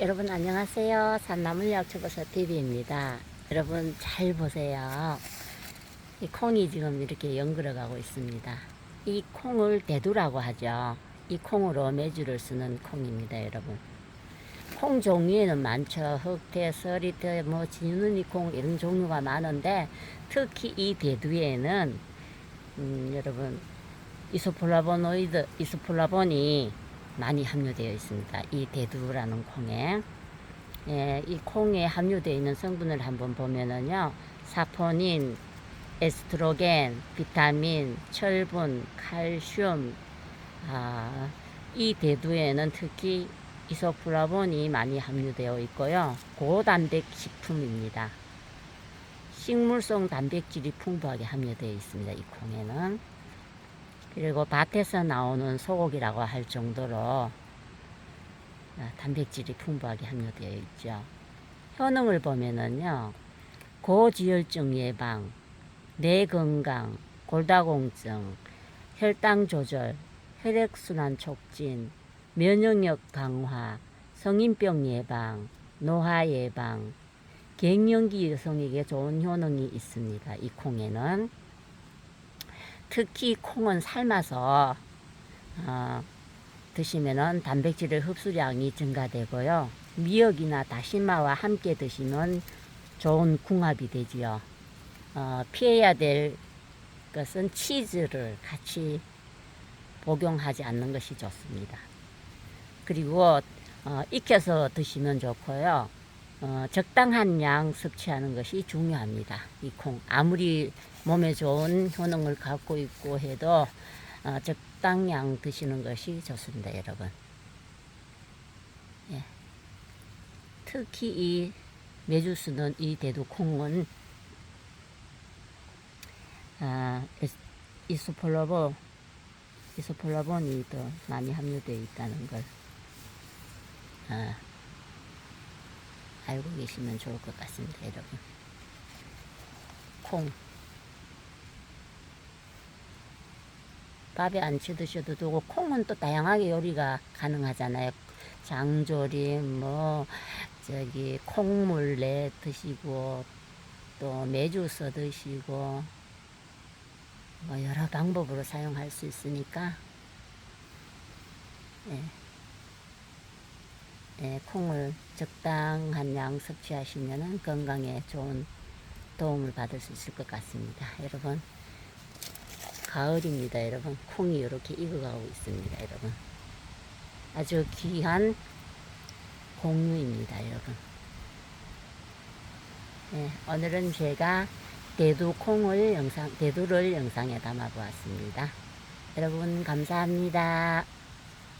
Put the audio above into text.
여러분 안녕하세요. 산나물 약초버섯 TV입니다. 여러분 잘 보세요. 이 콩이 지금 이렇게 연그러 가고 있습니다. 이 콩을 대두라고 하죠. 이 콩으로 매주를 쓰는 콩입니다, 여러분. 콩 종류에는 많죠. 흑태, 서리태, 뭐 진눈이 콩 이런 종류가 많은데 특히 이 대두에는 음, 여러분 이소플라보노이드, 이소플라본이 많이 함유되어 있습니다. 이 대두라는 콩에. 예, 이 콩에 함유되어 있는 성분을 한번 보면은요. 사포닌, 에스트로겐, 비타민, 철분, 칼슘, 아, 이 대두에는 특히 이소플라본이 많이 함유되어 있고요. 고단백 식품입니다. 식물성 단백질이 풍부하게 함유되어 있습니다. 이 콩에는. 그리고 밭에서 나오는 소고기라고 할 정도로 아, 단백질이 풍부하게 함유되어 있죠. 효능을 보면은요, 고지혈증 예방, 뇌 건강, 골다공증, 혈당 조절, 혈액순환 촉진, 면역력 강화, 성인병 예방, 노화 예방, 갱년기 여성에게 좋은 효능이 있습니다. 이 콩에는. 특히 콩은 삶아서 어, 드시면은 단백질의 흡수량이 증가되고요. 미역이나 다시마와 함께 드시면 좋은 궁합이 되지요. 어, 피해야 될 것은 치즈를 같이 복용하지 않는 것이 좋습니다. 그리고 어, 익혀서 드시면 좋고요. 어, 적당한 양 섭취하는 것이 중요합니다. 이 콩 아무리 몸에 좋은 효능을 갖고 있고 해도 어, 적당량 드시는 것이 좋습니다, 여러분. 예. 특히 이 매주 쓰는 이 대두 콩은 아, 이소폴라보 이소폴라본이 더 많이 함유되어 있다는 걸 아, 알고 계시면 좋을 것 같습니다, 여러분. 콩. 밥에 안채 드셔도 되고, 콩은 또 다양하게 요리가 가능하잖아요. 장조림, 뭐, 저기, 콩물 내 드시고, 또 메주 써 드시고, 뭐, 여러 방법으로 사용할 수 있으니까, 예. 예, 콩을 적당한 양 섭취하시면 건강에 좋은 도움을 받을 수 있을 것 같습니다. 여러분, 가을입니다. 여러분, 콩이 이렇게 익어가고 있습니다. 여러분, 아주 귀한 공유입니다. 여러분. 예, 오늘은 제가 대두 콩을 영상, 대두를 영상에 담아 보았습니다. 여러분, 감사합니다.